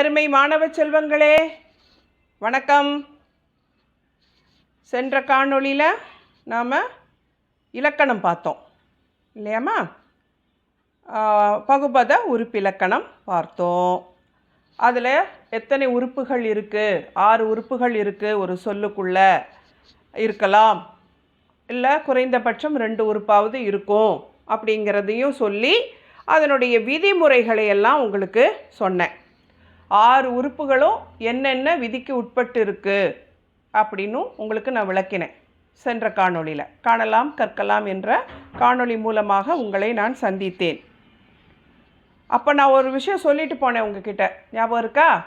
அருமை மாணவ செல்வங்களே வணக்கம். சென்ற காணொளியில் நாம் இலக்கணம் பார்த்தோம். இல்லையாம்மா? பகுபத உறுப்பிலக்கணம் பார்த்தோம். அதில் எத்தனை உறுப்புகள் இருக்குது ஆறு உறுப்புகள் இருக்குது ஒரு சொல்லுக்குள்ளே இருக்கலாம். இல்லை குறைந்தபட்சம் ரெண்டு உறுப்பாவது இருக்கும் அப்படிங்கிறதையும் சொல்லி அதனுடைய விதிமுறைகளை எல்லாம் உங்களுக்கு சொன்னேன். ஆறு உறுப்புகளும் என்னென்ன விதிக்கு உட்பட்டு இருக்குது அப்படின்னும் உங்களுக்கு நான் விளக்கினேன். சென்ற காணொளியில். காணலாம் கற்கலாம் என்ற காணொளி மூலமாக உங்களை நான் சந்தித்தேன். அப்போ நான் ஒரு விஷயம் சொல்லிட்டு போனேன் உங்ககிட்ட. ஞாபகம் இருக்கா?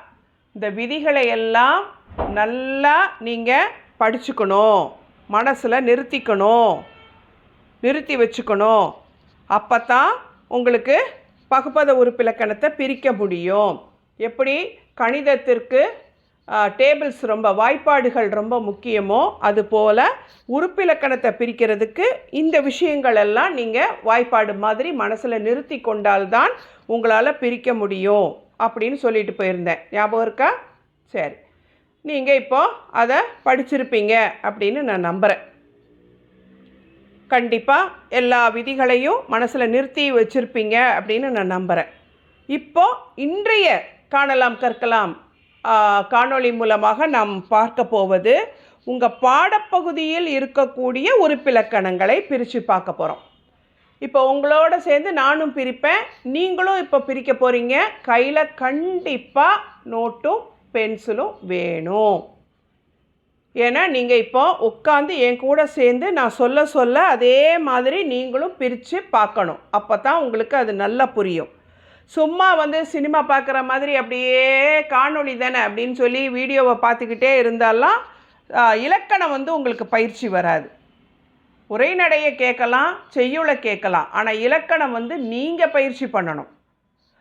இந்த விதிகளை எல்லாம் நல்லா நீங்கள் படிச்சுக்கணும். மனசில் நிறுத்திக்கணும். நிறுத்தி வச்சுக்கணும். அப்போ தான் உங்களுக்கு பகுப்பத உறுப்பிலக்கணத்தை பிரிக்க முடியும். எப்படி கணிதத்திற்கு டேபிள்ஸ் ரொம்ப வாய்ப்பாடுகள் ரொம்ப முக்கியமோ அதுபோல் உறுப்பிலக்கணத்தை பிரிக்கிறதுக்கு இந்த விஷயங்கள் எல்லாம் நீங்கள் வாய்ப்பாடு மாதிரி மனசில் நிறுத்தி கொண்டால்தான் உங்களால் பிரிக்க முடியும் அப்படின்னு சொல்லிட்டு போயிருந்தேன். ஞாபகம் இருக்கா? சரி. நீங்கள் இப்போது அதை படிச்சிருப்பீங்க அப்படின்னு நான் நம்புகிறேன் கண்டிப்பாக எல்லா விதிகளையும் மனசில் நிறுத்தி வச்சுருப்பீங்க அப்படின்னு நான் நம்புகிறேன் இப்போது இன்றைய காணலாம் கற்கலாம். காணொளி மூலமாக நாம் பார்க்க போவது உங்கள் பாடப்பகுதியில் இருக்கக்கூடிய உறுப்பிலக்கணங்களை பிரித்து பார்க்க போகிறோம் இப்போ உங்களோட சேர்ந்து நானும் பிரிப்பேன் நீங்களும் இப்போ பிரிக்க போகிறீங்க கையில் கண்டிப்பாக நோட்டும் பென்சிலும் வேணும். ஏன்னா நீங்கள் இப்போ உட்காந்து என் கூட சேர்ந்து நான் சொல்ல சொல்ல அதே மாதிரி நீங்களும் பிரித்து பார்க்கணும். அப்போ தான் உங்களுக்கு அது நல்லா புரியும். சும்மா வந்து சினிமா பார்க்குற மாதிரி அப்படியே காணொளி தானே அப்படின்னு சொல்லி வீடியோவை பார்த்துக்கிட்டே இருந்தாலாம் இலக்கணம் வந்து உங்களுக்கு பயிற்சி வராது. உரைநடையை கேட்கலாம் செய்யுளை கேட்கலாம். ஆனால் இலக்கணம் வந்து நீங்கள் பயிற்சி பண்ணணும்.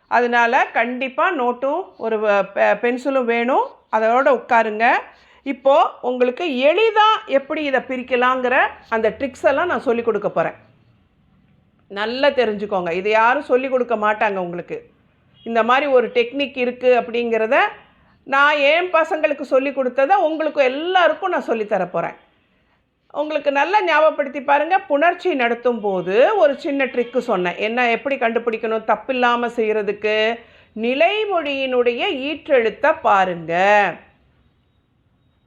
அதனால் கண்டிப்பாக நோட்டும் ஒரு பெ- பென்சிலும் வேணும். அதோட உட்காருங்க. இப்போது உங்களுக்கு எளிதாக எப்படி இதை பிரிக்கலாங்கிற அந்த ட்ரிக்ஸ் எல்லாம் நான் சொல்லிக் கொடுக்க போகிறேன் நல்லா தெரிஞ்சுக்கோங்க. இதை யாரும் சொல்லிக் கொடுக்க மாட்டாங்க உங்களுக்கு. இந்த மாதிரி ஒரு டெக்னிக் இருக்குது அப்படிங்கிறத நான் என் பசங்களுக்கு சொல்லி கொடுத்ததை உங்களுக்கு எல்லாருக்கும் நான் சொல்லித் போகிறேன் உங்களுக்கு நல்லா ஞாபகப்படுத்தி பாருங்கள் புணர்ச்சி நடத்தும் போது ஒரு சின்ன ட்ரிக்கு சொன்னேன். என்ன எப்படி கண்டுபிடிக்கணும்? தப்பில்லாமல் செய்கிறதுக்கு நிலைமொழியினுடைய ஈற்றெழுத்தை பாருங்க.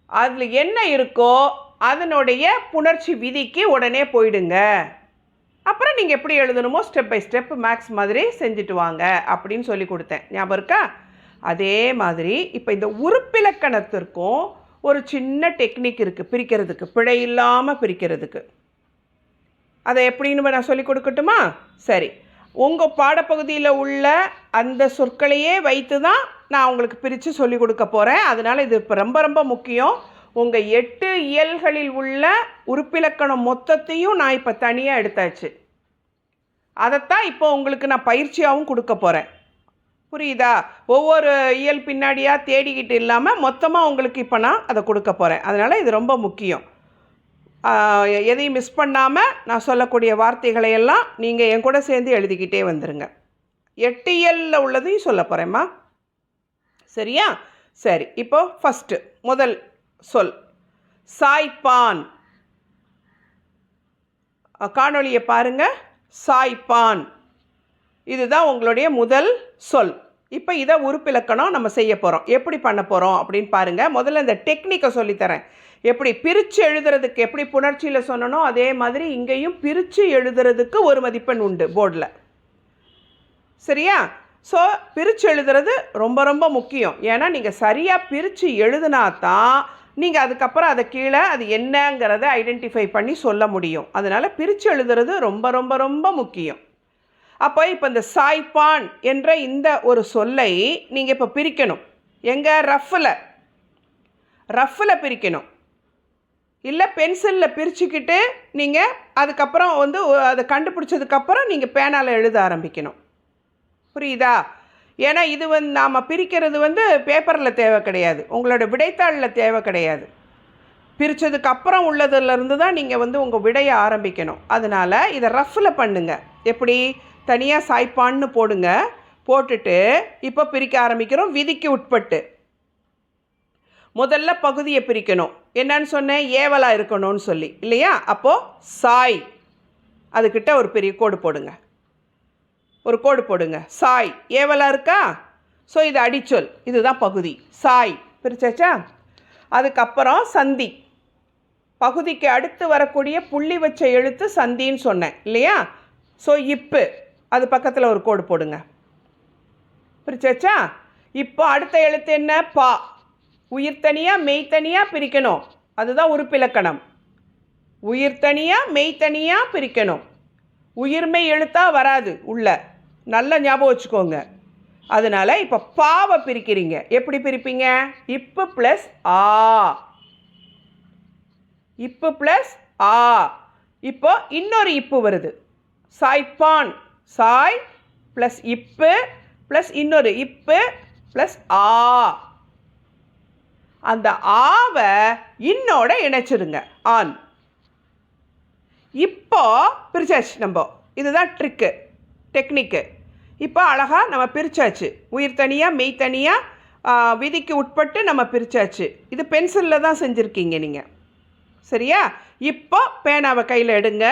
அதில் என்ன இருக்கோ அதனுடைய புணர்ச்சி விதிக்கு உடனே போயிடுங்க. அப்புறம் நீங்கள் எப்படி எழுதணுமோ ஸ்டெப் பை ஸ்டெப் மேக்ஸ் மாதிரி செஞ்சுட்டு வாங்க அப்படின்னு சொல்லி கொடுத்தேன். ஞாபகம் இருக்கா? அதே மாதிரி இப்போ இந்த உறுப்பிலக்கணத்திற்கும் ஒரு சின்ன டெக்னிக் இருக்குது பிரிக்கிறதுக்கு பிழை இல்லாமல் பிரிக்கிறதுக்கு. அதை எப்படின்னு நான் சொல்லி கொடுக்கட்டுமா? சரி. உங்கள் பாடப்பகுதியில் உள்ள அந்த சொற்களையே வைத்து தான் நான் உங்களுக்கு பிரித்து சொல்லி கொடுக்க போகிறேன் அதனால் இது இப்போ ரொம்ப ரொம்ப முக்கியம். உங்கள் எட்டு இயல்களில் உள்ள உறுப்பிலக்கணம் மொத்தத்தையும் நான் இப்போ தனியாக எடுத்தாச்சு. அதைத்தான் இப்போ உங்களுக்கு நான் பயிற்சியாகவும் கொடுக்க போகிறேன் புரியுதா? ஒவ்வொரு இயல் பின்னாடியாக தேடிக்கிட்டு இல்லாமல் மொத்தமாக உங்களுக்கு இப்போ நான் அதை கொடுக்க போகிறேன் அதனால் இது ரொம்ப முக்கியம். எதையும் மிஸ் பண்ணாமல் நான் சொல்லக்கூடிய வார்த்தைகளை எல்லாம் நீங்கள் என் கூட சேர்ந்து எழுதிக்கிட்டே வந்துடுங்க எட்டு இயலில் உள்ளதையும் சொல்ல போகிறேம்மா சரியா? சரி இப்போது ஃபஸ்ட்டு முதல் சொல். சாய்ப்பான். காணொளியை பாருங்கள் சாய்ப்பான். இதுதான் உங்களுடைய முதல் சொல். இப்போ இதை உறுப்பிலக்கணம் நம்ம செய்ய போகிறோம் எப்படி பண்ண போகிறோம் அப்படின்னு பாருங்கள் முதல்ல இந்த டெக்னிக்கை சொல்லித்தரேன். எப்படி பிரித்து எழுதுறதுக்கு எப்படி புணர்ச்சியில் சொன்னனோ அதே மாதிரி இங்கேயும் பிரித்து எழுதுறதுக்கு ஒரு மதிப்பெண் உண்டு போர்டில். சரியா? ஸோ பிரித்து எழுதுறது ரொம்ப ரொம்ப முக்கியம். ஏன்னா நீங்கள் சரியாக பிரித்து எழுதுனா தான் நீங்கள் அதுக்கப்புறம் அதை கீழே அது என்னங்கிறத ஐடென்டிஃபை பண்ணி சொல்ல முடியும். அதனால் பிரித்து எழுதுறது ரொம்ப ரொம்ப ரொம்ப முக்கியம். அப்போ இப்போ இந்த சாய்பான் என்ற இந்த ஒரு சொல்லை நீங்கள் இப்போ பிரிக்கணும். எங்கே? ரஃப்பில் ரஃப்பில் பிரிக்கணும். இல்லை பென்சிலில் பிரிச்சுக்கிட்டு நீங்கள் அதுக்கப்புறம் வந்து அதை கண்டுபிடிச்சதுக்கப்புறம் நீங்கள் பேனால் எழுத ஆரம்பிக்கணும். புரியுதா? ஏன்னா இது வந்து நாம் பிரிக்கிறது வந்து பேப்பரில் தேவை கிடையாது. உங்களோட விடைத்தாளில் தேவை கிடையாது. பிரித்ததுக்கு அப்புறம் உள்ளதுலேருந்து தான் நீங்கள் வந்து உங்கள் விடையை ஆரம்பிக்கணும். அதனால் இதை ரஃப்பில் பண்ணுங்க. எப்படி? தனியாக சாய்ப்பான்னு போடுங்க. போட்டுட்டு இப்போ பிரிக்க ஆரம்பிக்கிறோம். விதிக்கு உட்பட்டு. முதல்ல பகுதியை பிரிக்கணும். என்னன்னு சொன்னேன்? ஏவலாக இருக்கணும்னு சொல்லி. இல்லையா? அப்போது சாய். அதுக்கிட்ட ஒரு பெரிய கோடு போடுங்க. ஒரு கோடு போடுங்க. சாய். ஏவலா இருக்கா? ஸோ இது அடிச்சொல். இதுதான் பகுதி. சாய். பிரிச்சாச்சா அதுக்கப்புறம் சந்தி. பகுதிக்கு அடுத்து வரக்கூடிய புள்ளி வச்ச எழுத்து சந்தின்னு சொன்னேன். இல்லையா? ஸோ இப்பு. அது பக்கத்தில் ஒரு கோடு போடுங்க. பிரிச்சாச்சா இப்போ அடுத்த எழுத்து என்ன? பா. உயிர் தனியாக மெய் தனியாக பிரிக்கணும். அதுதான் உறுப்பிலக்கணம். உயிர் தனியாக மெய் தனியாக பிரிக்கணும். உயிர்மை எழுத்தா வராது உள்ள. நல்ல ஞாபகம் வச்சுக்கோங்க. அதனால் இப்போ பாவை பிரிக்கிறீங்க. எப்படி பிரிப்பீங்க? இப்பு ப்ளஸ் ஆ. இப்பு ப்ளஸ் ஆ. இப்போ இன்னொரு இப்பு வருது. சாய்பான் சாய் ப்ளஸ் இப்பு ப்ளஸ் இன்னொரு இப்பு ப்ளஸ் ஆ. அந்த ஆவை இன்னோட இணைச்சிருங்க. ஆன். இப்போ பிரிச்சாச்சு நம்ம. இதுதான் ட்ரிக்கு டெக்னிக்கு இப்போ அழகாக நம்ம பிரித்தாச்சு உயிர் தனியாக மெய் தனியாக விதிக்கு உட்பட்டு நம்ம பிரித்தாச்சு இது பென்சிலில் தான் செஞ்சுருக்கீங்க நீங்கள் சரியா? இப்போ பேனாவை கையில் எடுங்க.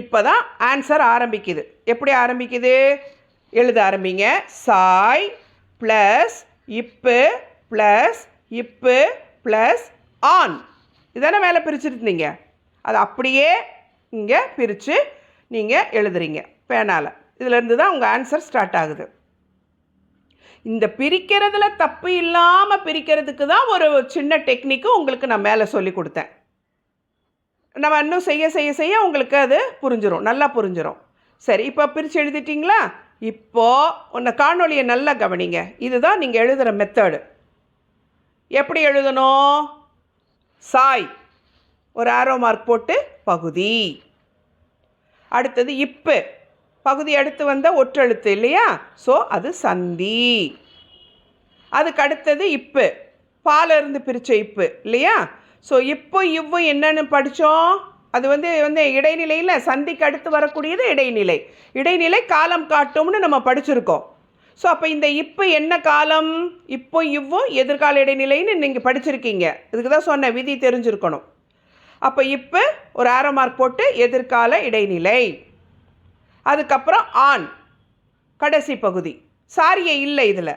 இப்போ தான் ஆன்சர் ஆரம்பிக்குது. எப்படி ஆரம்பிக்குது? எழுத ஆரம்பிங்க. சாய் ப்ளஸ் இப்பு ப்ளஸ் இப்பு ப்ளஸ் ஆன். இதானே மேலே பிரிச்சுருந்தீங்க. அது அப்படியே இங்கே பிரித்து நீங்கள் எழுதுறீங்க. பேனால். இதிலேருந்து தான் உங்கள் ஆன்சர் ஸ்டார்ட் ஆகுது. இந்த பிரிக்கிறதுல தப்பு இல்லாமல் பிரிக்கிறதுக்கு தான் ஒரு சின்ன டெக்னிக்கு உங்களுக்கு நான் மேலே சொல்லி கொடுத்தேன். நம்ம இன்னும் செய்ய செய்ய செய்ய உங்களுக்கு அது புரிஞ்சிடும் நல்லா புரிஞ்சிடும் சரி இப்போ பிரித்து எழுதிட்டிங்களா? இப்போது உன்னை காணொளியை நல்லா கவனிங்க. இதுதான் நீங்கள் எழுதுகிற மெத்தடு எப்படி எழுதணும்? சாய். ஒரு ஆரோ மார்க் போட்டு பகுதி. அடுத்தது இப்பு. பகுதி அடுத்து வந்த ஒற்றெழுத்து இல்லையா? ஸோ அது சந்தி. அதுக்கு அடுத்தது இப்பு. பாலிருந்து பிரித்த இப்பு இல்லையா? ஸோ இப்போ இவ்வு என்னன்னு படித்தோம் அது வந்து வந்து இடைநிலையில் சந்திக்கு அடுத்து வரக்கூடியது இடைநிலை. இடைநிலை காலம் காட்டும்னு நம்ம படிச்சிருக்கோம். ஸோ அப்போ இந்த இப்போ என்ன காலம்? இப்போ இவ்வும் எதிர்கால இடைநிலைன்னு நீங்கள் படிச்சிருக்கீங்க. இதுக்கு தான் சொன்ன விதி தெரிஞ்சிருக்கணும். அப்போ இப்போ ஒரு ஆரோ மார்க் போட்டு எதிர்கால இடைநிலை. அதுக்கப்புறம் ஆண் கடைசி பகுதி. சாரியை இல்லை இதில்.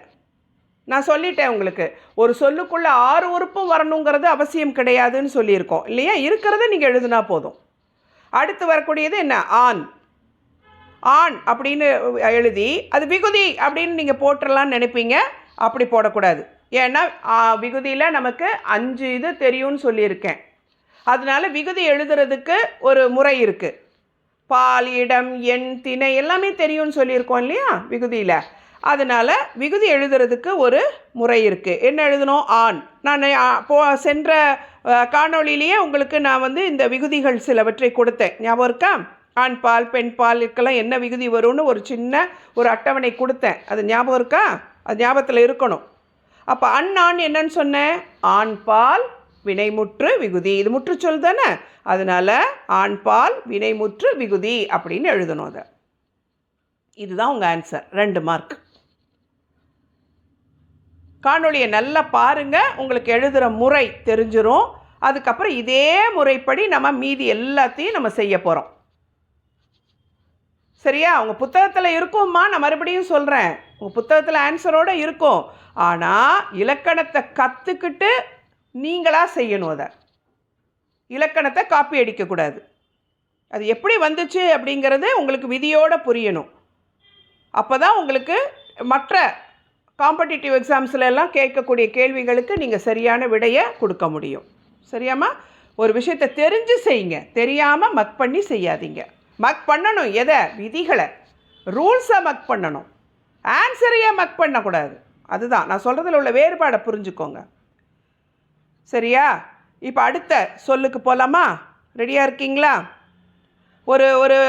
நான் சொல்லிட்டேன் உங்களுக்கு. ஒரு சொல்லுக்குள்ளே ஆறு உறுப்பும் வரணுங்கிறது அவசியம் கிடையாதுன்னு சொல்லியிருக்கோம். இல்லையா? இருக்கிறத நீங்கள் எழுதுனா போதும். அடுத்து வரக்கூடியது என்ன? ஆண். ஆண் அப்படின்னு எழுதி அது விகுதி அப்படின்னு நீங்கள் போட்டுடலான்னு நினைப்பீங்க. அப்படி போடக்கூடாது. ஏன்னா விகுதியில் நமக்கு அஞ்சு இது தெரியும்னு சொல்லியிருக்கேன். அதனால் விகுதி எழுதுறதுக்கு ஒரு முறை இருக்குது பால் இடம் எண் திணை எல்லாமே தெரியும்னு சொல்லியிருக்கோம் இல்லையா விகுதியில். அதனால் விகுதி எழுதுறதுக்கு ஒரு முறை இருக்குது என்ன எழுதணும் ஆண். நான் போ சென்ற காணொளியிலேயே உங்களுக்கு நான் வந்து இந்த விகுதிகள் சிலவற்றை கொடுத்தேன். ஞாபகம் இருக்கா? ஆண் பால் பெண் பால் இதுக்கெல்லாம் என்ன விகுதி வரும்னு ஒரு சின்ன ஒரு அட்டவணை கொடுத்தேன். அது ஞாபகம் இருக்கா? அது ஞாபகத்தில் இருக்கணும். அப்போ அண்ணான் என்னன்னு சொன்னேன்? ஆண் பால் வினைமுற்று விகுதி. இது முற்றுச்சொல் தானே? அதனால் ஆண் பால் வினைமுற்று விகுதி அப்படின்னு எழுதணும் அதை. இதுதான் உங்கள் ஆன்சர் ரெண்டு மார்க் காணொளியை நல்லா பாருங்கள் உங்களுக்கு எழுதுகிற முறை தெரிஞ்சிடும் அதுக்கப்புறம் இதே முறைப்படி நம்ம மீதி எல்லாத்தையும் நம்ம செய்ய போகிறோம் சரியா? உங்கள் புத்தகத்தில் இருக்கும்மா. நான் மறுபடியும் சொல்கிறேன் உங்கள் புத்தகத்தில் ஆன்சரோடு இருக்கும். ஆனால் இலக்கணத்தை கற்றுக்கிட்டு நீங்களாக செய்யணும் அதை. இலக்கணத்தை காப்பி அடிக்கக்கூடாது. அது எப்படி வந்துச்சு அப்படிங்கிறது உங்களுக்கு விதியோடு புரியணும். அப்போ தான் உங்களுக்கு மற்ற காம்படிட்டிவ் எக்ஸாம்ஸில் எல்லாம் கேட்கக்கூடிய கேள்விகளுக்கு நீங்கள் சரியான விடையை கொடுக்க முடியும். சரியாம்மா? ஒரு விஷயத்தை தெரிஞ்சு செய்யுங்க. தெரியாமல் மக் பண்ணி செய்யாதீங்க. மக் பண்ணணும் எதை? விதிகளை. ரூல்ஸை மக் பண்ணணும். ஆன்சரையே மக் பண்ணக்கூடாது. அதுதான். நான் சொல்கிறதுல உள்ள வேறுபாடை புரிஞ்சுக்கோங்க. சரியா? இப்போ அடுத்த சொல்லுக்கு போகலாமா ரெடியாக இருக்கீங்களா? ஒரு ஒரு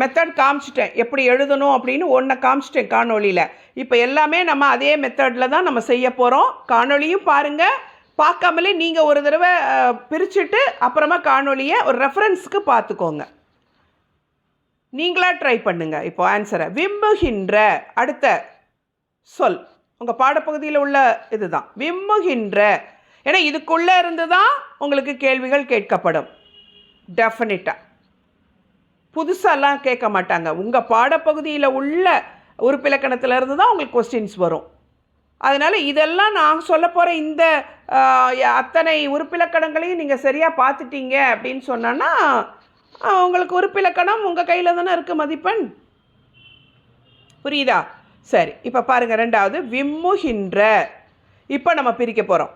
மெத்தட் காமிச்சிட்டேன். எப்படி எழுதணும் அப்படின்னு ஒன்றை காமிச்சிட்டேன் காணொலியில் இப்போ எல்லாமே நம்ம அதே மெத்தடில் தான் நம்ம செய்ய போகிறோம் காணொலியும் பாருங்கள் பார்க்காமலே நீங்கள் ஒரு தடவை பிரிச்சுட்டு அப்புறமா காணொலியை ஒரு ரெஃபரன்ஸுக்கு பார்த்துக்கோங்க. நீங்களாக ட்ரை பண்ணுங்கள் இப்போ ஆன்சரை விம்புகின்ற அடுத்த சொல். உங்கள் பாடப்பகுதியில் உள்ள இதுதான். விம்முகின்ற ஏன்னா இதுக்குள்ளே இருந்து தான் உங்களுக்கு கேள்விகள் கேட்கப்படும். டெஃபினட்டாக புதுசாலாம் கேட்க மாட்டாங்க. உங்கள் பாடப்பகுதியில் உள்ள உறுப்பிலக்கணத்துலேருந்து தான் உங்களுக்கு கொஸ்டின்ஸ் வரும். அதனால் இதெல்லாம் நான் சொல்ல போகிற இந்த அத்தனை உறுப்பிலக்கணங்களையும் நீங்கள் சரியாக பார்த்துட்டீங்க அப்படின்னு சொன்னோன்னா உங்களுக்கு உறுப்பிலக்கணம் உங்கள் கையில் தானே இருக்குது மதிப்பெண். புரியுதா? சரி இப்போ பாருங்கள் ரெண்டாவது விம்முகின்ற. இப்போ நம்ம பிரிக்க போகிறோம்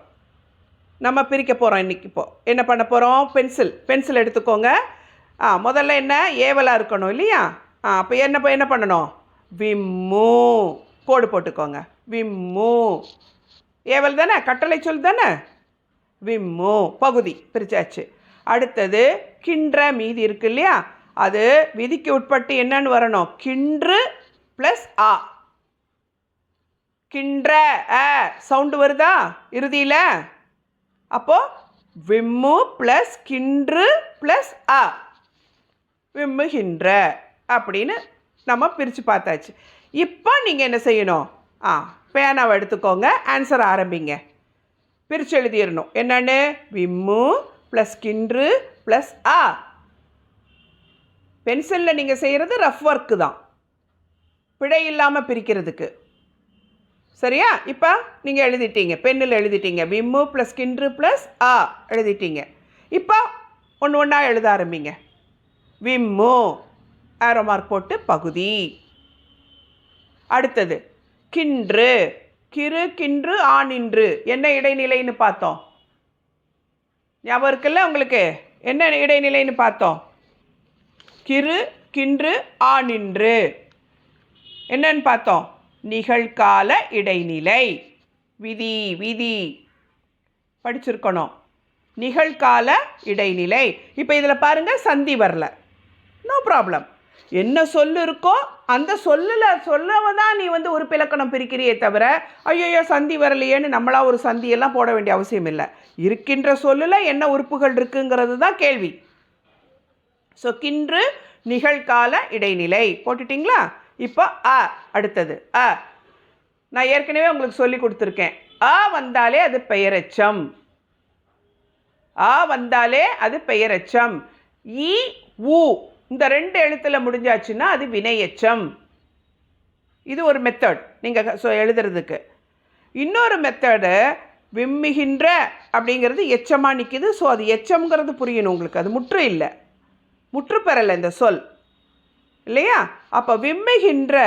நம்ம பிரிக்க போகிறோம் இன்றைக்கி இப்போது என்ன பண்ண போகிறோம் பென்சில். பென்சில் எடுத்துக்கோங்க. ஆ முதல்ல என்ன? ஏவலாக இருக்கணும் இல்லையா? ஆ அப்போ என்ன என்ன பண்ணணும்? விம்மு. கோடு போட்டுக்கோங்க. விம்மு. ஏவல் தானே? கட்டளை சொல் தானே? விம்மு. பகுதி பிரிச்சாச்சு. அடுத்தது கின்ற மீதி இருக்கு இல்லையா? அது விதிக்கு உட்பட்டு என்னன்னு வரணும்? கின்று ப்ளஸ் ஆ. கின்ற அ சவுண்டு வருதா? இறுதியில்? அப்போது விம்மு ப்ளஸ் கின்று ப்ளஸ் அ. விம்முகின்ற அப்படின்னு நம்ம பிரித்து பார்த்தாச்சு. இப்போ நீங்கள் என்ன செய்யணும்? ஆ பேனாவை எடுத்துக்கோங்க ஆன்சர் ஆரம்பிங்க. பிரித்து எழுதிடணும். என்னென்னு? விம்மு ப்ளஸ் கின்று ப்ளஸ் ஆ பென்சிலில் நீங்கள் செய்கிறது ரஃப் ஒர்க்கு தான். பிழை இல்லாமல் பிரிக்கிறதுக்கு. சரியா? இப்போ நீங்கள் எழுதிட்டீங்க. பென்னில் எழுதிட்டீங்க. விம்மு ப்ளஸ் கின்று ப்ளஸ் ஆ எழுதிட்டீங்க. இப்போ ஒன்று ஒன்றா எழுத ஆரம்பிங்க. விம்மு ஆரோ மார்க் போட்டு பகுதி. அடுத்தது கின்று கிறு கின்று நின்று. என்ன இடைநிலைன்னு பார்த்தோம்? ஞாபகம் இருக்குல்ல உங்களுக்கு? என்ன இடைநிலைன்னு பார்த்தோம்? கிறு கின்று நின்று. என்னன்னு பார்த்தோம்? நிகழ்கால இடைநிலை. விதி விதி. படிச்சிருக்கணும். நிகழ்கால இடைநிலை. இப்போ இதில் பாருங்கள் சந்தி வரல. நோ ப்ராப்ளம் என்ன சொல்லு இருக்கோ அந்த சொல்லில் சொல்லவ தான் நீ வந்து ஒரு பிலக்கணம் பிரிக்கிறியே தவிர ஐயோயோ சந்தி வரலையேன்னு நம்மளா ஒரு சந்தியெல்லாம் போட வேண்டிய அவசியம் இல்லை. இருக்கின்ற சொல்லில் என்ன உறுப்புகள் இருக்குங்கிறது தான் கேள்வி. ஸோ கின்று நிகழ்கால இடைநிலை. போட்டுட்டிங்களா? இப்போ அ அடுத்தது அ. நான் ஏற்கனவே உங்களுக்கு சொல்லி கொடுத்துருக்கேன். அ வந்தாலே அது பெயரெச்சம். ஆ வந்தாலே அது பெயரெச்சம். இ உ. இந்த ரெண்டு எழுத்துல முடிஞ்சாச்சுன்னா அது வினையச்சம். இது ஒரு மெத்தட் நீங்கள் எழுதுறதுக்கு. இன்னொரு மெத்தடு விம்மிகின்ற அப்படிங்கிறது எச்சமாக நிற்கிது ஸோ அது எச்சம்ங்கிறது புரியணும் உங்களுக்கு. அது முற்று இல்லை. முற்று பெறலை இந்த சொல். இல்லையா? அப்போ விம்முகின்ற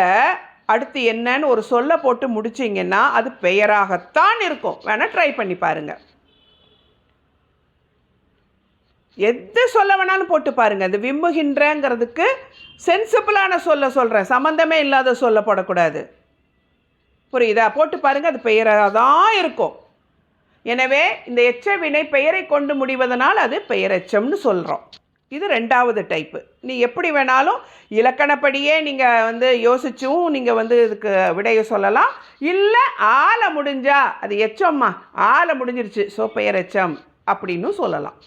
அடுத்து என்னன்னு ஒரு சொல்ல போட்டு முடிச்சிங்கன்னா அது பெயராகத்தான் இருக்கும். வேணால் ட்ரை பண்ணி பாருங்கள் எது சொல்ல வேணாலும் போட்டு பாருங்கள் அது விம்முகின்றங்கிறதுக்கு சென்சிபிளான சொல்ல சொல்கிறேன் சம்மந்தமே இல்லாத சொல்ல போடக்கூடாது. புரியுதா? போட்டு பாருங்கள் அது பெயராக தான் இருக்கும். எனவே இந்த எச்ச வினை பெயரை கொண்டு முடிவதனால் அது பெயரெச்சம்னு சொல்கிறோம் இது ரெண்டாவது டைப்பு நீ எப்படி வேணாலும் இலக்கணப்படியே நீங்கள் வந்து யோசிச்சும் நீங்கள் வந்து இதுக்கு விடையை சொல்லலாம். இல்லை ஆளை முடிஞ்சா அது எச்சம்மா ஆளை முடிஞ்சிருச்சு ஸோ பெயரெச்சம் அப்படின்னு சொல்லலாம்.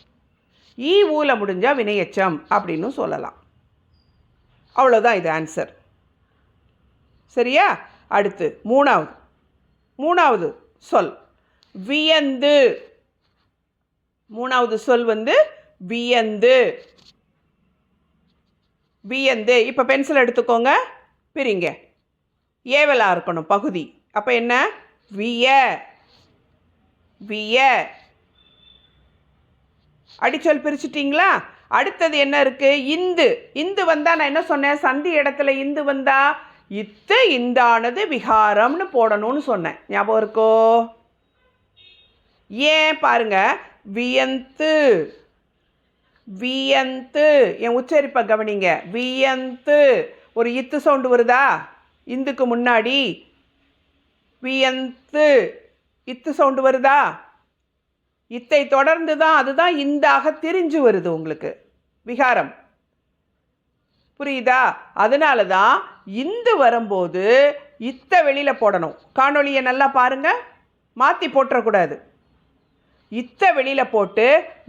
ஈ ஊல முடிஞ்சா வினையச்சம் அப்படின்னு சொல்லலாம். அவ்வளோதான் இது ஆன்சர் சரியா? அடுத்து மூணாவது. மூணாவது சொல். வியந்து. மூணாவது சொல் வந்து வியந்து. வியந்து. இப்போ பென்சில் எடுத்துக்கோங்க. பிரிங்க. ஏவலாக இருக்கணும் பகுதி. அப்போ என்ன? விய. விய. அடிச்சொல் பிரிச்சிட்டிங்களா? அடுத்தது என்ன இருக்கு? இந்து. இந்து வந்தால் நான் என்ன சொன்னேன்? சந்தி இடத்துல இந்து வந்தா இத்து இந்தானது விகாரம்னு போடணும்னு சொன்னேன். ஞாபகம் இருக்கோ? ஏன்? பாருங்க. வியந்து. வியந்து. என் உச்சரிப்பை கவனிங்க. வியந்து. ஒரு இத்து சவுண்டு வருதா? இந்துக்கு முன்னாடி. வியந்து. இத்து சவுண்டு வருதா? இத்தை தொடர்ந்து தான் அதுதான் இந்தாக தெரிஞ்சு வருது உங்களுக்கு. விகாரம். புரியுதா? அதனால தான் இந்து வரும்போது இத்த வெளியில் போடணும். காணொளியை நல்லா பாருங்கள் மாற்றி போட்டுறக்கூடாது. இத்த வெளியில் போட்டு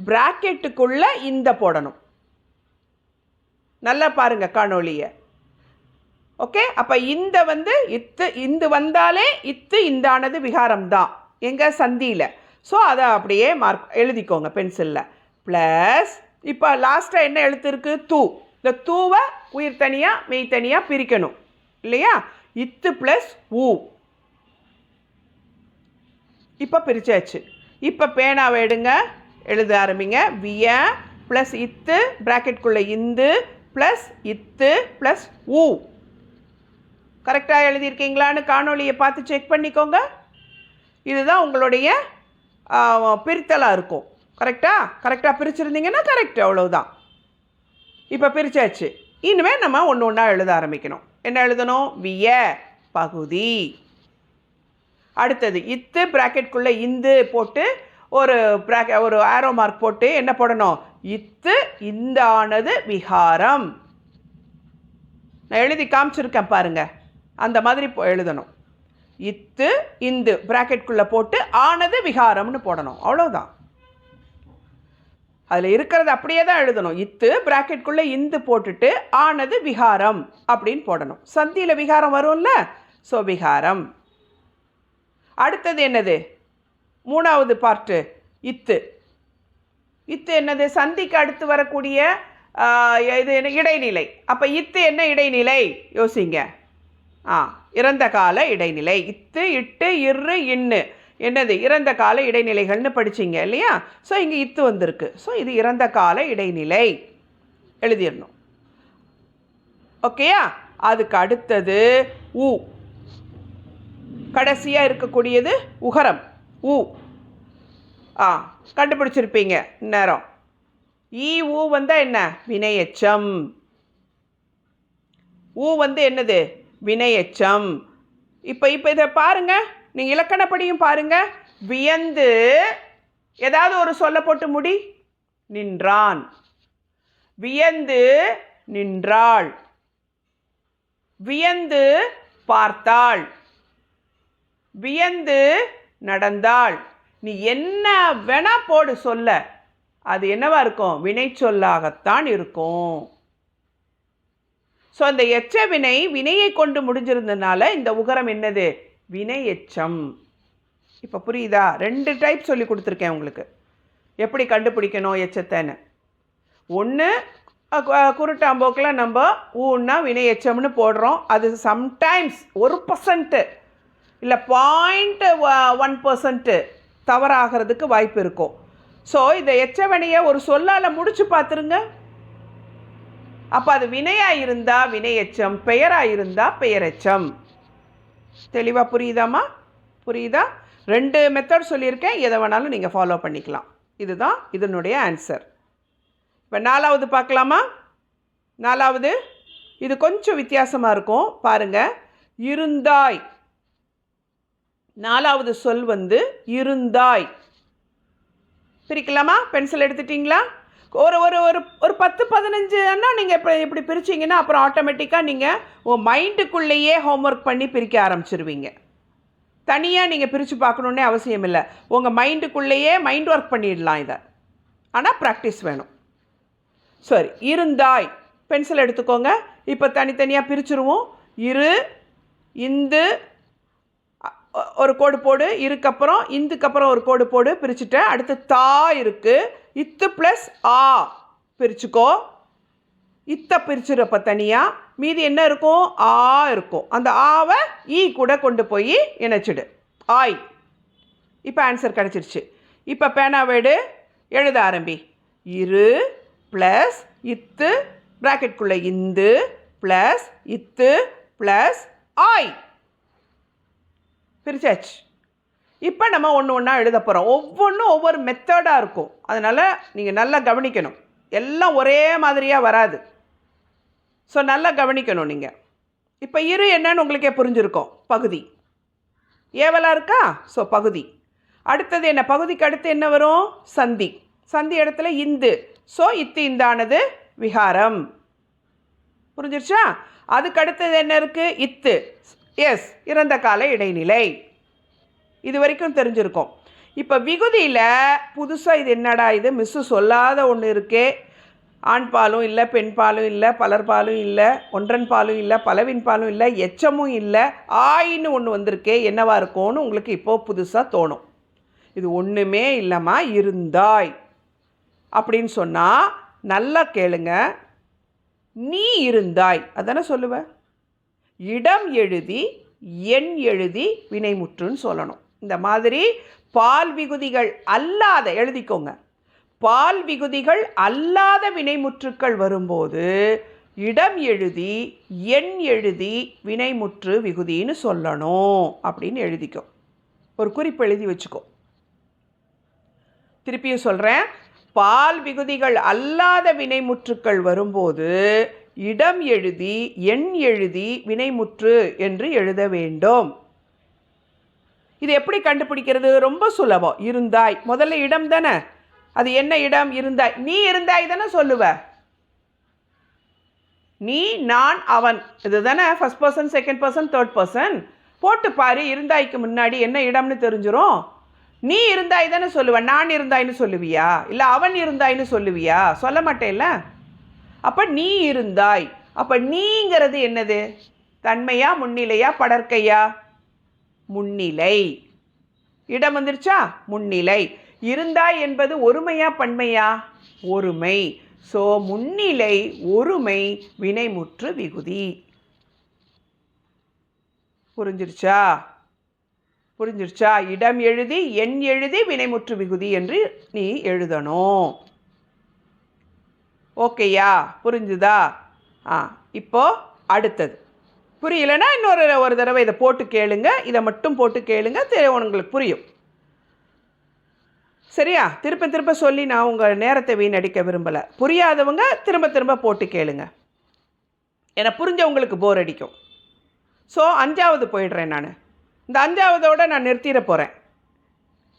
ப்ராக்கெட்டுக்குள்ளே இந்த போடணும். நல்லா பாருங்க காணொலியை ஓகே அப்போ இந்த வந்து இத்து இந்து வந்தாலே இத்து இந்தானது விகாரம் தான் எங்கள் சந்தியில். ஸோ அதை அப்படியே மார்க் எழுதிக்கோங்க பென்சிலில் ப்ளஸ் இப்போ லாஸ்ட்டாக என்ன எழுத்துருக்கு தூ. இந்த தூவை உயிர் தனியாக மெய் தனியாக பிரிக்கணும். இல்லையா? இத்து ப்ளஸ் ஊ. இப்போ பிரிச்சாச்சு. இப்போ பேனாவை எடுங்க. எழுத ஆரம்பிங்க. விய ப்ளஸ் இத்து ப்ராக்கெட்குள்ளே இந்து ப்ளஸ் இத்து ப்ளஸ் ஊ. கரெக்டாக எழுதியிருக்கீங்களான்னு காணொளியை பார்த்து செக் பண்ணிக்கோங்க. இதுதான் உங்களுடைய பிரித்தலாக இருக்கும். கரெக்டாக கரெக்டாக பிரிச்சுருந்தீங்கன்னா கரெக்ட் அவ்வளவுதான். இப்போ பிரிச்சாச்சு. இனிமேல் நம்ம ஒன்று ஒன்றா எழுத ஆரம்பிக்கணும். என்ன எழுதணும்? விய பகுதி. அடுத்தது இத்து ப்ராக்கெட்குள்ளே இந்து போட்டு ஒரு ப்ராக்கெட் ஒரு ஆரோ மார்க் போட்டு என்ன போடணும்? இத்து இந்தானது விகாரம் நான் எழுதி காமிச்சிருக்கேன் பாருங்க. அந்த மாதிரி எழுதணும். இத்து இந்து ப்ராக்கெட்குள்ளே போட்டு ஆனது விகாரம்னு போடணும். அவ்வளோதான் அதில் இருக்கிறது அப்படியே தான் எழுதணும். இத்து ப்ராக்கெட்குள்ளே இந்து போட்டுட்டு ஆனது விகாரம் அப்படின்னு போடணும். சந்தியில் விகாரம் வரும்ல? ஸோ விகாரம் அடுத்தது என்னது? மூணாவது பார்ட்டு இத்து. இத்து என்னது? சந்திக்கு அடுத்து வரக்கூடிய இது என்ன இடைநிலை. அப்போ இத்து என்ன இடைநிலை? யோசிங்க. ஆ இறந்த கால இடைநிலை. இத்து இட்டு இரு இன்னு. என்னது? இறந்த கால இடைநிலைகள்னு படிச்சிங்க இல்லையா? ஸோ இங்கே இத்து வந்திருக்கு. ஸோ இது இறந்த கால இடைநிலை. எழுதிடணும். ஓகேயா அதுக்கு அடுத்தது ஊ கடைசியாக இருக்கக்கூடியது உகரம். ஊ. ஆ கண்டுபிடிச்சிருப்பீங்க. நேரம் ஈ ஊ வந்தால் என்ன? வினையச்சம். ஊ வந்து என்னது? வினையச்சம். இப்போ இப்போ இதை பாருங்க. நீங்கள் இலக்கணப்படியும் பாருங்க. வியந்து ஏதாவது ஒரு சொல்ல போட்டு முடி. நின்றான். வியந்து நின்றாள். வியந்து பார்த்தாள். வியந்து நடந்தாள். நீ என்ன வேணா போடு சொல்ல. அது என்னவா இருக்கும்? வினை சொல்லாகத்தான் இருக்கும். ஸோ அந்த எச்ச வினை வினையை கொண்டு முடிஞ்சிருந்ததுனால இந்த உகரம் என்னது? வினை எச்சம். இப்போ புரியுதா? ரெண்டு டைப் சொல்லி கொடுத்துருக்கேன் உங்களுக்கு. எப்படி கண்டுபிடிக்கணும் எச்சத்தைன்னு? ஒன்று குருட்டாம்போக்கில் நம்ம ஊன்னா வினை எச்சம்னு போடுறோம். அது சம்டைம்ஸ் ஒரு பர்சன்ட்டு இல்லை பாயிண்ட் ஒன் பர்சன்ட்டு தவறாகிறதுக்கு வாய்ப்பு இருக்கும் ஸோ இந்த எச்சவனையை ஒரு சொல்லால் முடிச்சு பார்த்துருங்க. அப்போ அது வினையாக இருந்தால் வினையச்சம் பெயராக இருந்தால் பெயரெச்சம். தெளிவாக புரியுதாம்மா? புரியுதா? ரெண்டு மெத்தட் சொல்லியிருக்கேன். எதை வேணாலும் நீங்கள் ஃபாலோ பண்ணிக்கலாம். இதுதான் இதனுடைய ஆன்சர் இப்போ நாலாவது பார்க்கலாமா? நாலாவது இது கொஞ்சம் வித்தியாசமாக இருக்கும். பாருங்கள் இருந்தாய் நாலாவது சொல் வந்து இருந்தாய். பிரிக்கலாமா? பென்சில் எடுத்துட்டிங்களா? ஒரு ஒரு ஒரு ஒரு பத்து பதினஞ்சுன்னா நீங்கள் இப்போ இப்படி பிரிச்சிங்கன்னா அப்புறம் ஆட்டோமேட்டிக்காக நீங்கள் உங்கள் மைண்டுக்குள்ளேயே ஹோம்ஒர்க் பண்ணி பிரிக்க ஆரம்பிச்சிருவீங்க. தனியாக நீங்கள் பிரித்து பார்க்கணுன்னே அவசியம் இல்லை. உங்கள் மைண்டுக்குள்ளேயே மைண்ட் ஒர்க் பண்ணிடலாம் இதை. ஆனால் ப்ராக்டிஸ் வேணும். சரி இருந்தாய். பென்சில் எடுத்துக்கோங்க. இப்போ தனித்தனியாக பிரிச்சுருவோம். இரு இந்து ஒரு கோடு போடு இதுக்கப்புறம் இந்துக்கப்புறம் ஒரு கோடு போடு பிரிச்சுட்டேன். அடுத்து தா இருக்குது இத்து ப்ளஸ் ஆ. பிரிச்சுக்கோ. இத்தை பிரிச்சிருப்ப தனியாக மீதி என்ன இருக்கும்? ஆ இருக்கும். அந்த ஆவை ஈ கூட கொண்டு போய் இணைச்சிடு. ஆய். இப்போ ஆன்சர் கிடச்சிருச்சு. இப்போ பேனாவேடு எழுத ஆரம்பி. இரு ப்ளஸ் இத்து ப்ராக்கெட்குள்ளே இந்து ப்ளஸ் இத்து ப்ளஸ் ஆய். பிரிச்சாச்சு. இப்போ நம்ம ஒன்று ஒன்றா எழுத போகிறோம் ஒவ்வொன்றும் ஒவ்வொரு மெத்தடாக இருக்கும். அதனால் நீங்கள் நல்லா கவனிக்கணும். எல்லாம் ஒரே மாதிரியாக வராது. ஸோ நல்லா கவனிக்கணும் நீங்கள் இப்போ இரு என்னன்னு உங்களுக்கே புரிஞ்சுருக்கோம். பகுதி. ஏவலாக இருக்கா? ஸோ பகுதி. அடுத்தது என்ன? பகுதிக்கு அடுத்து என்ன வரும்? சந்தி. சந்தி இடத்துல இந்து. ஸோ இத்து இந்தானது விகாரம் புரிஞ்சிருச்சா? அதுக்கு அடுத்தது என்ன இருக்குது இத்து. எஸ் இறந்த கால இடைநிலை. இது வரைக்கும் தெரிஞ்சிருக்கும். இப்போ விகுதியில் புதுசாக இது என்னடா இது? மிஸ்ஸு சொல்லாத ஒன்று இருக்கே. ஆண் பாலும் இல்லை பெண் பாலும் இல்லை பலர் பாலும் இல்லை ஒன்றன் பாலும் இல்லை பலவின் பாலும் இல்லை எச்சமும் இல்லை ஆயின்னு ஒன்று வந்திருக்கே. என்னவா இருக்கும்னு உங்களுக்கு இப்போது புதுசாக தோணும். இது ஒன்றுமே இல்லைம்மா இருந்தாய். அப்படின்னு சொன்னால் நல்லா கேளுங்க. நீ இருந்தாய். அதானே சொல்லுவேன் இடம் எழுதி எண் எழுதி வினைமுற்றுன்னு சொல்லணும். இந்த மாதிரி பால் விகுதிகள் அல்லாத எழுதிக்கோங்க. பால் விகுதிகள் அல்லாத வினைமுற்றுக்கள் வரும்போது இடம் எழுதி எண் எழுதி வினைமுற்று விகுதின்னு சொல்லணும் அப்படின்னு எழுதிக்கோ. ஒரு குறிப்பு எழுதி வச்சுக்கோ. திருப்பியும் சொல்கிறேன் பால் விகுதிகள் அல்லாத வினைமுற்றுக்கள் வரும்போது இடம் எழுதி எண் எழுதி வினைமுற்று என்று எழுத வேண்டும். இது எப்படி கண்டுபிடிக்கிறது? ரொம்ப சுலபம். இருந்தாய். முதல்ல இடம் தானே? அது என்ன இடம்? இருந்தாய். நீ இருந்தாய் தானே சொல்லுவ. நீ நான் அவன். இது தானே? First person second person third person போட்டு பாரு இருந்தாய்க்கு முன்னாடி என்ன இடம்னு தெரிஞ்சிடும் நீ இருந்தாய் தானே சொல்லுவேன் நான் இருந்தாய்னு சொல்லுவியா? இல்லை அவன் இருந்தாய்னு சொல்லுவியா? சொல்ல மாட்டேன்ல? அப்போ நீ இருந்தாய். அப்போ நீங்கிறது என்னது? தன்மையா முன்னிலையா படற்கையா? முன்னிலை. இடம் வந்துருச்சா? முன்னிலை. இருந்தாய் என்பது ஒருமையா பன்மையா? ஒருமை. ஸோ முன்னிலை ஒருமை வினைமுற்று விகுதி. புரிஞ்சிருச்சா? புரிஞ்சிருச்சா? இடம் எழுதி எண் எழுதி வினைமுற்று விகுதி என்று நீ எழுதணும். ஓகேயா? புரிஞ்சுதா? ஆ இப்போது அடுத்தது. புரியலைன்னா இன்னொரு ஒரு தடவை இதை போட்டு கேளுங்க. இதை மட்டும் போட்டு கேளுங்க. உங்களுக்கு புரியும். சரியா? திரும்ப திரும்ப சொல்லி நான் உங்கள் நேரத்தை வீணடிக்க விரும்பலை. புரியாதவங்க திரும்ப திரும்ப போட்டு கேளுங்க. ஏன்னா புரிஞ்சவங்களுக்கு போர் அடிக்கும். ஸோ அஞ்சாவது போயிடுறேன் நான். இந்த அஞ்சாவதோடு நான் நிறுத்திட போகிறேன்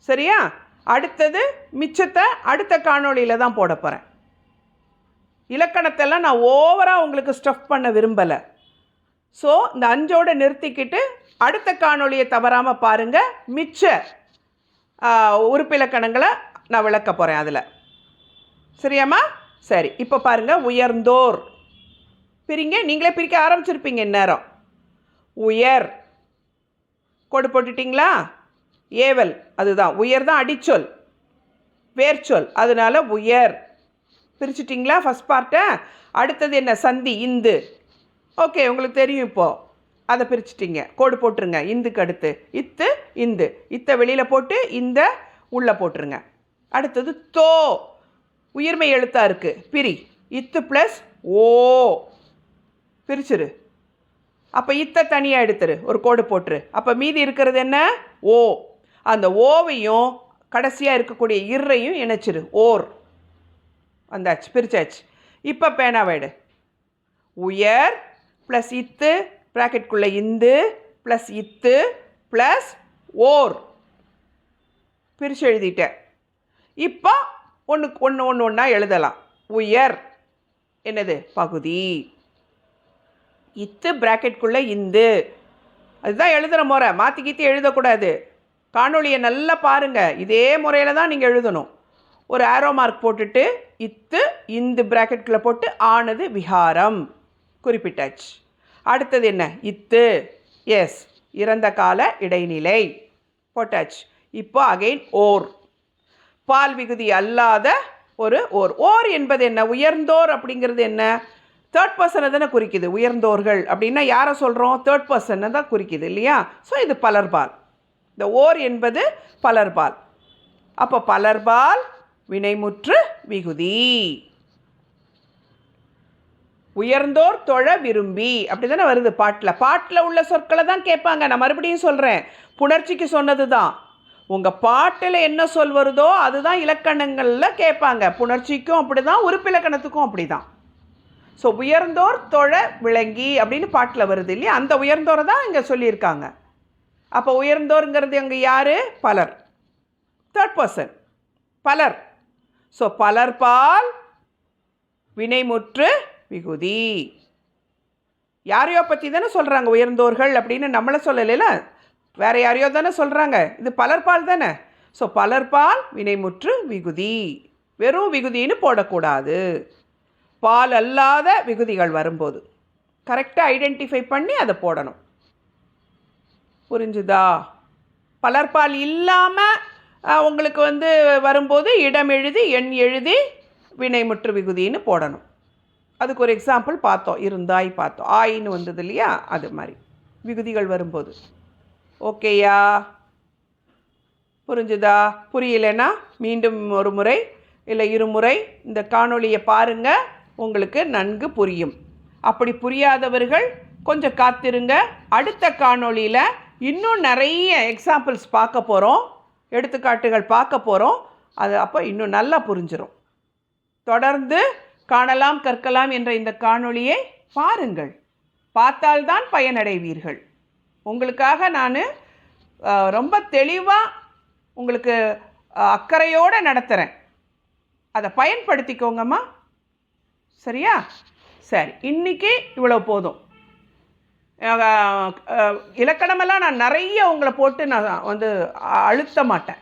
சரியா? அடுத்தது மிச்சத்தை அடுத்த காணொளியில் தான் போட போகிறேன் இலக்கணத்தெல்லாம் நான் ஓவராக உங்களுக்கு ஸ்டஃப் பண்ண விரும்பலை. ஸோ இந்த அஞ்சோட நிறுத்திக்கிட்டு அடுத்த காணொளியை தவறாமல் பாருங்கள் மிச்ச உறுப்பிலக்கணங்களை நான் விளக்க போகிறேன் அதில். சரியாம்மா? சரி இப்போ பாருங்கள் உயர்ந்தோர். பிரிங்க. நீங்களே பிரிக்க ஆரம்பிச்சிருப்பீங்க இந்நேரம். உயர். கோடு போட்டுட்டிங்களா? ஏவல். அதுதான். உயர் தான் அடிச்சொல். வேர்ச்சொல். அதனால உயர். பிரிச்சுட்டிங்களா? ஃபஸ்ட் பார்ட்டை அடுத்தது என்ன? சந்தி இந்து. ஓகே உங்களுக்கு தெரியும் இப்போது அதை பிரிச்சுட்டிங்க. கோடு போட்டுருங்க. இந்துக்கு அடுத்து. இத்து இந்து. இத்தை வெளியில் போட்டு இந்த உள்ளே போட்டுருங்க. அடுத்தது தோ. உயிர்மை எழுத்தா இருக்குது பிரி. இத்து ப்ளஸ் ஓ. பிரிச்சிரு. அப்போ இத்தை தனியாக எடுத்துரு. ஒரு கோடு போட்டுரு. அப்போ மீதி இருக்கிறது என்ன? ஓ. அந்த ஓவையும் கடைசியாக இருக்கக்கூடிய இர்ரையும் இணைச்சிரு. ஓர். வந்தாச்சு பிரிச்சாச்சு. இப்போ பேனாவேடு உயர் ப்ளஸ் இத்து ப்ராக்கெட்குள்ளே இந்து ப்ளஸ் இத்து ப்ளஸ் ஓர். பிரித்து எழுதிட்டேன் இப்போ ஒன்றுக்கு ஒன்று ஒன்று ஒன்றா எழுதலாம். உயர். என்னது? பகுதி. இத்து ப்ராக்கெட்குள்ளே இந்து. அதுதான் எழுதுகிற முறை. மாற்றி கீற்றி எழுதக்கூடாது. காணொளியை நல்லா பாருங்கள் இதே முறையில் தான் நீங்கள் எழுதணும். ஒரு ஆரோ மார்க் போட்டுட்டு இத்து இந்து ப்ராக்கெட்குள்ளே போட்டு ஆனது விஹாரம். குறிப்பிட்டாச்சு. அடுத்தது என்ன? இத்து. எஸ் இறந்த கால இடைநிலை. போட்டாச்சு. இப்போ அகைன் ஓர். பால் விகுதி அல்லாத ஒரு ஓர். ஓர் என்பது என்ன? உயர்ந்தோர் அப்படிங்கிறது என்ன? தேர்ட் பர்சனை தானே குறிக்குது. உயர்ந்தோர்கள் அப்படின்னா யாரை சொல்கிறோம் தேர்ட் பர்சனை தான் குறிக்குது இல்லையா? ஸோ இது பலர்பால். இந்த ஓர் என்பது பலர்பால். அப்போ பலர்பால் வினைமுற்று விகுதி. உயர்ந்தோர் தொழ விரும்பி. அப்படி தானே வருது பாட்டில். பாட்டில் உள்ள சொற்களை தான் கேட்பாங்க. நான் மறுபடியும் சொல்கிறேன் புணர்ச்சிக்கு சொன்னது தான் உங்கள் பாட்டில் என்ன சொல் வருதோ அதுதான் இலக்கணங்களில் கேட்பாங்க. புணர்ச்சிக்கும் அப்படி தான் உறுப்பிலக்கணத்துக்கும் அப்படி தான் ஸோ உயர்ந்தோர் தொழ விளங்கி அப்படின்னு பாட்டில் வருது இல்லையா? அந்த உயர்ந்தோரை தான் இங்கே சொல்லியிருக்காங்க. அப்போ உயர்ந்தோருங்கிறது அங்கே யார்? பலர். தேர்ட் பர்சன் பலர். ஸோ பலர்பால் வினைமுற்று விகுதி. யாரையோ பற்றி தானே சொல்கிறாங்க உயர்ந்தோர்கள் அப்படின்னு நம்மளை சொல்லலைல? வேற யாரையோ தானே சொல்கிறாங்க இது பலர்பால் தானே? ஸோ பலர்பால் வினைமுற்று விகுதி. வெறும் விகுதின்னு போடக்கூடாது. பால் அல்லாத விகுதிகள் வரும்போது. கரெக்டாக ஐடென்டிஃபை பண்ணி அதை போடணும். புரிஞ்சுதா? பலர்பால் இல்லாமல் உங்களுக்கு வந்து வரும்போது இடம் எழுதி எண் எழுதி வினைமுற்று விகுதின்னு போடணும். அதுக்கு ஒரு எக்ஸாம்பிள் பார்த்தோம். இருந்தாய் பார்த்தோம். ஆயின்னு வந்தது இல்லையா? அது மாதிரி. விகுதிகள் வரும்போது. ஓகேயா புரிஞ்சுதா? புரியலைன்னா மீண்டும் ஒரு முறை இல்லை இருமுறை இந்த காணொளியை பாருங்கள் உங்களுக்கு நன்கு புரியும். அப்படி புரியாதவர்கள் கொஞ்சம் காத்திருங்க. அடுத்த காணொளியில் இன்னும் நிறைய எக்ஸாம்பிள்ஸ் பார்க்க போகிறோம் எடுத்துக்காட்டுகள் பார்க்க போகிறோம் அது அப்போ இன்னும் நல்லா புரிஞ்சிடும் தொடர்ந்து காணலாம் கற்கலாம் என்ற இந்த காணொளியை பாருங்கள். பார்த்தால்தான் பயனடைவீர்கள். உங்களுக்காக நான் ரொம்ப தெளிவாக உங்களுக்கு அக்கறையோடு நடத்துகிறேன் அதை பயன்படுத்திக்கோங்கம்மா. சரியா? சரி இன்றைக்கி இவ்வளோ போதும். இலக்கணமெல்லாம் நான் நிறைய உங்களை போட்டு நான் வந்து அழுத்த மாட்டேன்.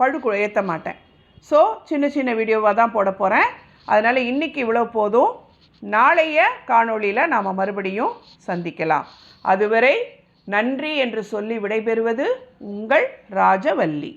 பழுக்கு ஏற்ற மாட்டேன். ஸோ சின்ன சின்ன வீடியோவாக தான் போட போகிறேன் அதனால் இன்னைக்கு இவ்வளோ போதும். நாளைய காணொளியில் நாம் மறுபடியும் சந்திக்கலாம். அதுவரை நன்றி என்று சொல்லி விடைபெறுவது உங்கள் ராஜவல்லி.